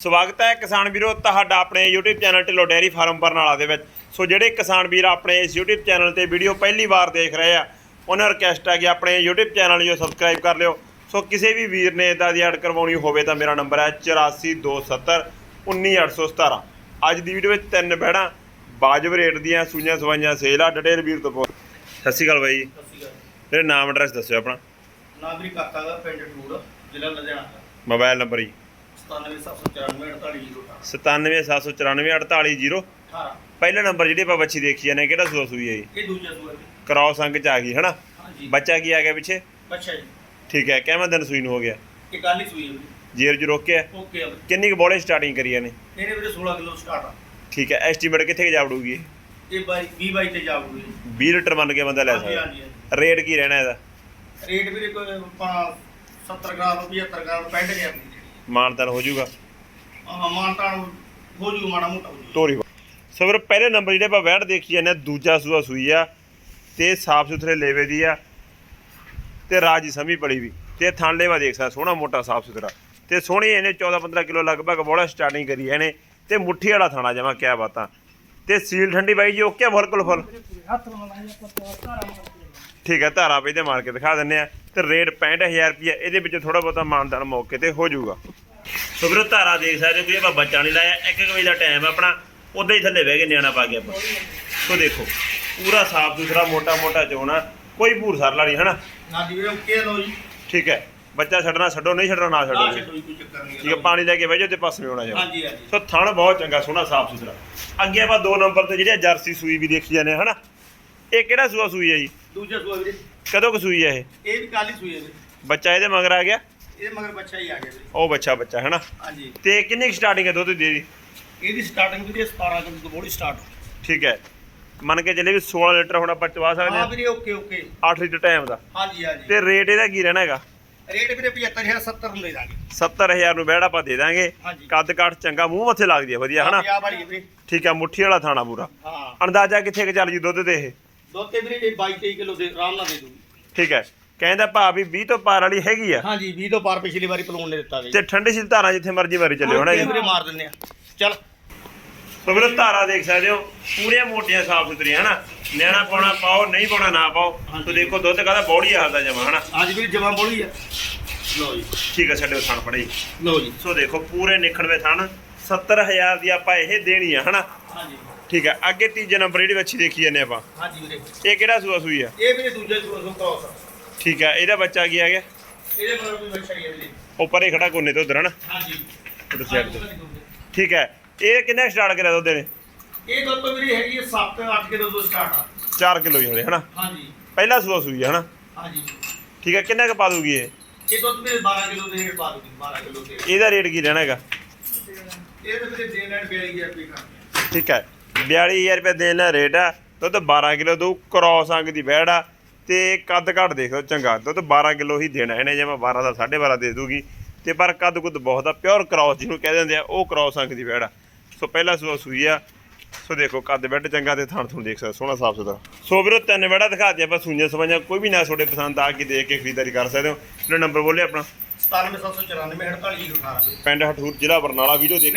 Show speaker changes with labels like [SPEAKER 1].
[SPEAKER 1] ਸਵਾਗਤ ਹੈ ਕਿਸਾਨ ਵੀਰੋ ਤੁਹਾਡਾ ਆਪਣੇ YouTube channel Dhillon dairy farm Barnala ਦੇ ਵਿੱਚ। ਸੋ ਜਿਹੜੇ ਕਿਸਾਨ ਵੀਰ ਆਪਣੇ ਇਸ YouTube ਚੈਨਲ ਤੇ ਵੀਡੀਓ ਪਹਿਲੀ ਵਾਰ ਦੇਖ ਰਹੇ ਆ ਉਹਨਾਂ ਰਿਕਵੈਸਟ ਹੈ ਕਿ ਆਪਣੇ YouTube ਚੈਨਲ ਨੂੰ ਸਬਸਕ੍ਰਾਈਬ ਕਰ ਲਿਓ। ਸੋ ਕਿਸੇ ਵੀ ਵੀਰ ਨੇ ਇਦਾਂ ਦੀ ਐਡ ਕਰਵਾਉਣੀ ਹੋਵੇ ਤਾਂ ਮੇਰਾ ਨੰਬਰ ਹੈ 8427 19817 ਅੱਜ ਦੀ ਵੀਡੀਓ ਵਿੱਚ ਤਿੰਨ ਬੈੜਾਂ ਬਾਜਬ ਰੇਟ ਦੀਆਂ ਸੂਈਆਂ ਸਵਾਈਆਂ ਸੇਲ ਆ ਡਟੇਲ ਵੀਰ ਤੋਂ ਪੁੱਛ- ਸਤਿ ਸ਼੍ਰੀ ਅਕਾਲ ਬਾਈ।
[SPEAKER 2] ਸਤਿ ਸ਼੍ਰੀ ਅਕਾਲ।
[SPEAKER 1] ਮੇਰੇ ਨਾਮ ਐਡਰੈਸ ਦੱਸਿਓ ਆਪਣਾ।
[SPEAKER 2] ਨਾਗਰਿਕ ਕਾਕਾ ਦਾ ਪਿੰਡ ਟੂਰ ਜ਼ਿਲ੍ਹਾ ਲੁਧਿਆਣਾ।
[SPEAKER 1] ਮੋਬਾਈਲ ਨੰਬਰ ਜੀ।
[SPEAKER 2] 9774944808
[SPEAKER 1] 97794880 ਪਹਿਲਾ ਨੰਬਰ ਜਿਹੜੀ ਆਪਾਂ ਬੱਚੀ ਦੇਖੀ ਜਾਂਦੇ ਕਿਹੜਾ ਸੂਆ ਸੂਈ ਹੈ
[SPEAKER 2] ਇਹ ਦੂਜਾ ਸੂਆ
[SPEAKER 1] ਕ੍ਰਾਸ ਅੰਕ ਚ ਆ ਗਈ ਹਨਾ? ਬੱਚਾ ਕੀ ਆ ਗਿਆ ਪਿੱਛੇ?
[SPEAKER 2] ਬੱਚਾ ਜੀ।
[SPEAKER 1] ਠੀਕ ਹੈ ਕਿਵੇਂ ਦਿਨ ਸੂਈ ਨੂੰ ਹੋ ਗਿਆ?
[SPEAKER 2] ਇਹ ਕੱਲ ਹੀ ਸੂਈ
[SPEAKER 1] ਜੀਰ ਜੂ। ਰੋਕਿਆ
[SPEAKER 2] ਓਕੇ ਆ
[SPEAKER 1] ਕਿੰਨੀ ਕੁ ਬੋਲੇ ਸਟਾਰਟਿੰਗ ਕਰੀ ਨੇ
[SPEAKER 2] ਇਹਨੇ ਵੀਰੇ 16 ਕਿਲੋ ਸਟਾਰਟ ਆ।
[SPEAKER 1] ਠੀਕ ਹੈ ਐਸਟੀਮੇਟ ਕਿੱਥੇ ਕੁ ਜਾ ਵੜੂਗੀ ਇਹ?
[SPEAKER 2] ਬਾਈ 20 ਬਾਈ ਤੇ ਜਾਊਗੀ
[SPEAKER 1] 20 ਲੀਟਰ ਮੰਨ ਕੇ ਬੰਦਾ ਲੈ ਸਕਦਾ। ਰੇਟ ਕੀ ਰਹਿਣਾ ਇਹਦਾ?
[SPEAKER 2] ਰੇਟ ਵੀਰੇ ਕੋਈ ਆਪਾਂ 70 ਗ੍ਰਾਮ 75 ਗ੍ਰਾਮ ਪੈਂਟ ਗਿਆ
[SPEAKER 1] ਮਾਨਤਨ ਹੋ ਜਾਊਗਾ।
[SPEAKER 2] ਆ ਮਾਨਤਾ ਹੋ ਜੂ ਮਾੜਾ ਮੋਟਾ ਹੋ ਜੂ
[SPEAKER 1] ਤੋਰੀ ਸੋ ਵੀਰ ਪਹਿਲੇ ਨੰਬਰ ਜਿਹੜੇ ਆਪਾਂ ਵੈਟ ਦੇਖੀ ਜਾਂਦੇ ਹਾਂ, ਦੂਜਾ ਸੂਆ ਸੂਈ ਆ ਤੇ ਸਾਫ਼ ਸੁਥਰੇ ਲੇਵੇ ਦੀ ਆ ਤੇ ਰਾਜੀ ਸਮੀ ਪੜੀ ਵੀ ਤੇ ਥਣ ਲੇਵਾ ਦੇਖ ਸਕਦਾ ਸੋਹਣਾ ਮੋਟਾ ਸਾਫ਼ ਸੁਥਰਾ। ਤੇ ਸੋਹਣੀ ਇਹਨੇ 14 15 ਕਿਲੋ ਲਗਭਗ ਬੋਲਾ ਸਟਾਰਟਿੰਗ ਕਰੀ ਇਹਨੇ ਤੇ ਮੁੱਠੀ ਵਾਲਾ ਥਾਣਾ ਜਮਾ ਕਿਆ ਬਾਤਾਂ। ਤੇ ਸੀਲ ਠੰਡੀ ਬਾਈ ਜੀ ਓਕੇ ਬਿਲਕੁਲ ਫੁੱਲ
[SPEAKER 2] ਹੱਥ ਸਾਰਾ
[SPEAKER 1] ਠੀਕ ਹੈ ਧਾਰਾ ਪੇ ਤੇ ਮਾਰ ਕੇ ਦਿਖਾ ਦਿੰਨੇ ਆ ਤੇ ਰੇਟ 65000 ਰੁਪਏ ਇਹਦੇ ਵਿੱਚ ਥੋੜਾ ਬਹੁਤਾ ਮਾਨਦਾਨ ਮੌਕੇ ਤੇ ਹੋ ਜਾਊਗਾ। ਸੋ ਵੀਰੋ ਧਾਰਾ ਦੇਖ ਸਕਦੇ ਹੋ ਕਿ ਆਪਾਂ ਬੱਚਾ ਨਹੀਂ ਲਾਇਆ ਇੱਕ ਇੱਕ ਵਜੇ ਦਾ ਟਾਈਮ ਆਪਣਾ ਉਦਾਂ ਹੀ ਥੱਲੇ ਬਹਿ ਕੇ ਨਿਆਣਾ ਪਾ ਕੇ ਆਪਾਂ। ਸੋ ਦੇਖੋ ਪੂਰਾ ਸਾਫ਼ ਸੁਥਰਾ ਮੋਟਾ ਮੋਟਾ ਚੋਣਾ ਕੋਈ ਭੂਰ ਸਰਲਾ ਨਹੀਂ ਹਨਾ?
[SPEAKER 2] ਹਾਂਜੀ ਵੀਰੇ ਓਕੇ ਲੋ ਜੀ।
[SPEAKER 1] ਠੀਕ ਹੈ ਬੱਚਾ ਛੱਡਣਾ ਛੱਡੋ ਨਹੀਂ ਛੱਡਣਾ ਨਾ
[SPEAKER 2] ਨਾ
[SPEAKER 1] ਛੱਡੋ ਜੀ।
[SPEAKER 2] ਛੱਡੋ ਜੀ, ਕੋਈ ਚੱਕਰ ਨਹੀਂ
[SPEAKER 1] ਠੀਕ ਹੈ ਪਾਣੀ ਲੈ ਕੇ ਬਹਿ ਜਾਓ ਤੇ ਪਾਸ ਹੋਣਾ ਜਾਓ।
[SPEAKER 2] ਹਾਂਜੀ ਹਾਂਜੀ।
[SPEAKER 1] ਸੋ ਥਣ ਬਹੁਤ ਚੰਗਾ ਸੋਹਣਾ ਸਾਫ਼ ਸੁਥਰਾ। ਅੱਗੇ ਆਪਾਂ ਦੋ ਨੰਬਰ ਤੇ ਜਿਹੜੀ ਜਰਸੀ ਸੂਈ ਵੀ ਦੇਖੀ ਜਾਂਦੇ ਹਾਂ, ਹਨਾ? ਇਹ ਕਿਹੜਾ ਸੂਆ ਸੂਈ ਹੈ ਜੀ?
[SPEAKER 2] ਦੂਜਾ ਸੂਆ ਵੀਰੇ।
[SPEAKER 1] ਕਦੋਂ ਕੁ ਸੂਈ ਹੈ ਇਹ?
[SPEAKER 2] ਇਹ ਵੀ ਕੱਲ ਸੂਈ ਹੈ ਵੀਰੇ।
[SPEAKER 1] ਬੱਚਾ ਇਹਦੇ ਮਗਰ ਆ ਗਿਆ?
[SPEAKER 2] ਇਹਦੇ ਮਗਰ ਬੱਚਾ ਹੀ ਆ ਗਿਆ ਵੀਰੇ।
[SPEAKER 1] ਉਹ ਬੱਚਾ ਬੱਚਾ ਹੈ ਨਾ
[SPEAKER 2] ਹਾਂਜੀ।
[SPEAKER 1] ਤੇ ਕਿੰਨੀ ਸਟਾਰਟਿੰਗ ਹੈ ਦੁੱਧ ਦੀ ਇਹਦੀ?
[SPEAKER 2] ਇਹਦੀ ਸਟਾਰਟਿੰਗ ਵੀਰੇ 17 ਕਿਲੋ ਤੋਂ ਬੋੜੀ ਸਟਾਰਟ
[SPEAKER 1] ਠੀਕ ਹੈ। ਮੰਨ ਕੇ ਚੱਲੇ ਵੀ 16 ਲੀਟਰ ਹੁਣ ਆਪਾਂ ਚਵਾ ਸਕਦੇ
[SPEAKER 2] ਹਾਂ
[SPEAKER 1] ਹਾਂ।
[SPEAKER 2] ਵੀਰੇ ਓਕੇ ਓਕੇ
[SPEAKER 1] 8 ਲੀਟਰ ਟਾਈਮ ਦਾ।
[SPEAKER 2] ਹਾਂਜੀ ਹਾਂਜੀ।
[SPEAKER 1] ਤੇ ਰੇਟ ਇਹਦਾ ਕੀ ਰਹਿਣਾ ਹੈਗਾ?
[SPEAKER 2] ਰੇਟ ਵੀਰੇ 75000 70 ਨੂੰ ਲੈ ਦਾਂਗੇ
[SPEAKER 1] 70000 ਨੂੰ ਬਹਿੜਾ ਆਪਾਂ ਦੇ ਦਾਂਗੇ। ਕੱਦ ਕਾਠ ਚੰਗਾ ਮੂੰਹ ਮੱਥੇ ਲੱਗਦੀ ਹੈ ਵਧੀਆ ਹਨਾ? ਠੀਕ ਹੈ ਮੁੱਠੀ ਵਾਲਾ ਥਾਣਾ ਪੂਰਾ। ਅੰਦਾਜ਼ਾ ਕਿੱਥੇ ਕੁ ਚੱਲ ਜੀ ਦੁੱਧ ਦੇ ਇਹ?
[SPEAKER 2] ਦੁੱਧ ਤੇ ਵੀਰੇ 22 23 ਕਿਲੋ ਦੇ ਆਰਾਮ ਨਾਲ ਦੇ ਦੂੰਗੀ।
[SPEAKER 1] ਠੀਕ ਹੈ। ਕਹਿੰਦਾ ਭਾ ਵੀ 20 ਤੋਂ ਪਾਰ ਵਾਲੀ ਹੈਗੀ ਆ।
[SPEAKER 2] ਹਾਂਜੀ 20 ਤੋਂ ਪਾਰ ਪਿਛਲੀ ਵਾਰੀ ਪਲੂਨ ਨੇ ਦਿੱਤਾ
[SPEAKER 1] ਤੇ ਠੰਡੀ ਸੀ ਧਾਰਾਂ ਜਿੱਥੇ ਮਰਜ਼ੀ ਮਾਰੀ ਚੱਲਿਓ ਹਨਾ ਜੀ।
[SPEAKER 2] ਵੀਰੇ ਮਾਰ ਦਿੰਨੇ ਆ। ਚੱਲ।
[SPEAKER 1] ਸੋ ਵੀਰੋ ਧਾਰਾ ਦੇਖ ਸਕਦੇ ਹੋ ਪੂਰੀਆਂ ਮੋਟੀਆਂ ਸਾਫ਼ ਸੁਥਰੀਆਂ ਹਨਾ? ਨਿਆਣਾ ਪਾਉਣਾ ਪਾਓ ਨਹੀਂ ਪਾਉਣਾ ਨਾ ਪਾਓ। ਸੋ ਦੇਖੋ ਦੁੱਧ ਕਾਹਦਾ ਬੌੜੀ ਹਾਲਦਾ ਜਮਾ ਹਨਾ?
[SPEAKER 2] ਅੱਜ ਵੀਰੇ ਜਮਾ ਬੋਲੀ ਆ। ਲਓ ਜੀ।
[SPEAKER 1] ਠੀਕ ਹੈ ਛੱਡਿਓ ਥਣ ਫੜੀ
[SPEAKER 2] ਲਓ ਜੀ।
[SPEAKER 1] ਸੋ ਦੇਖੋ ਪੂਰੇ ਨਿਖੜਵੇਂ ਥਣ। 70000 ਦੀ ਆਪਾਂ ਇਹ ਦੇਣੀ ਆ ਹਨਾ?
[SPEAKER 2] ਹਾਂਜੀ।
[SPEAKER 1] ਠੀਕ ਹੈ ਅੱਗੇ ਤੀਜੇ ਨੰਬਰ ਜਿਹੜੀ ਵੱਛੀ ਦੇਖੀ ਜਾਂਦੇ ਆਪਾਂ।
[SPEAKER 2] ਹਾਂਜੀ ਵੀਰੇ।
[SPEAKER 1] ਇਹ ਕਿਹੜਾ ਸੂਆ ਸੂਈ ਆ?
[SPEAKER 2] ਇਹ ਵੀਰੇ ਦੂਜੇ ਸੂਆ ਤੋਂ ਕ੍ਰੋਸ
[SPEAKER 1] ਠੀਕ ਹੈ ਇਹਦਾ ਬੱਚਾ ਕੀ ਆ ਗਿਆ?
[SPEAKER 2] ਇਹਦੇ ਮਗਰ ਵੀ ਬੱਚਾ ਹੀ ਹੈ ਵੀਰੇ।
[SPEAKER 1] ਉਹ ਪਰੇ ਖੜਾ ਕੋਨੇ ਤੋਂ ਉਧਰ ਹਨਾ?
[SPEAKER 2] ਹਾਂਜੀ।
[SPEAKER 1] ਉਧਰ ਸਾਈਡ ਤੇ। ਠੀਕ ਹੈ ਇਹ ਕਿੰਨੇ ਸਟਾਰਟ ਕਰਿਆ ਦੁੱਧ ਨੇ
[SPEAKER 2] ਇਹ ਦੁੱਧ ਤੋਂ ਵੀਰੇ ਹੈਗੀ ਹੈ 7 8 ਕਿਲੋ ਤੋਂ ਸਟਾਰਟ ਆ।
[SPEAKER 1] 4 ਕਿਲੋ ਹੀ ਹਲੇ ਹਨਾ?
[SPEAKER 2] ਹਾਂਜੀ।
[SPEAKER 1] ਪਹਿਲਾ ਸੂਆ ਸੂਈ ਆ ਹਨਾ?
[SPEAKER 2] ਹਾਂਜੀ।
[SPEAKER 1] ਠੀਕ ਹੈ ਕਿੰਨਾ ਕੁ ਪਾ ਦੂਗੀ ਇਹ?
[SPEAKER 2] ਇਹ ਦੁੱਧ ਵੀਰੇ 12 ਕਿਲੋ ਦੇ ਰੇਟ ਪਾ ਦੂਗੀ 12 ਕਿਲੋ ਦੇ
[SPEAKER 1] ਇਹਦਾ ਰੇਟ ਕੀ ਰਹਿਣਾ ਹੈਗਾ?
[SPEAKER 2] ਇਹ ਤਾਂ ਵੀਰੇ ਦੇ ਲੈਣ ਬੇਲੀ ਹੈ ਪੀ
[SPEAKER 1] ਠੀਕ ਹੈ 42000 ਰੁਪਏ ਦੇਣ ਦਾ ਰੇਟ ਆ ਦੁੱਧ 12 ਕਿਲੋ ਦੋ ਕ੍ਰੋਸ ਅੰਗ ਦੀ ਬੈੜ ਆ ਤੇ ਕੱਦ ਘੱਟ ਦੇਖ ਲਓ ਚੰਗਾ ਦੁੱਧ 12 ਕਿਲੋ ਹੀ ਦੇਣਾ ਇਹਨੇ ਜੇ ਮੈਂ 12 ਦਾ 12.5 ਦੇ ਦੂਗੀ ਤੇ ਪਰ ਕੱਦ ਕੁੱਦ ਬਹੁਤ ਆ ਪਿਓਰ ਕ੍ਰੋਸ ਜਿਹਨੂੰ ਕਹਿ ਦਿੰਦੇ ਆ ਉਹ ਕ੍ਰੋਸ ਅੰਗ ਦੀ ਬੈੜ ਆ। ਸੋ ਪਹਿਲਾ ਸੂਆ ਸੂਈ ਆ ਸੋ ਦੇਖੋ ਕੱਦ ਬੈੱਡ ਚੰਗਾ ਤੇ ਥਣ ਥਣ ਦੇਖ ਸਕਦੇ ਸੋਹਣਾ ਸਾਫ਼ ਸੁਥਰਾ। ਸੋ ਵੀਰੋ ਤਿੰਨ ਬੈੜਾ ਦਿਖਾ ਦਿਆ ਆਪਾਂ ਸੂਈਆਂ ਸਵਾਈਆਂ ਕੋਈ ਵੀ ਨਾ ਤੁਹਾਡੇ ਪਸੰਦ ਆ ਕੇ ਦੇਖ ਕੇ ਖਰੀਦਦਾਰੀ ਕਰ ਸਕਦੇ ਹੋ। ਜਿਹੜਾ ਨੰਬਰ ਬੋਲੇ ਆਪਣਾ।
[SPEAKER 2] 97794 48 18
[SPEAKER 1] ਪਿੰਡ ਹਠੂਰ ਜ਼ਿਲ੍ਹਾ ਬਰਨਾਲਾ ਵੀਡੀਓ ਦੇਖ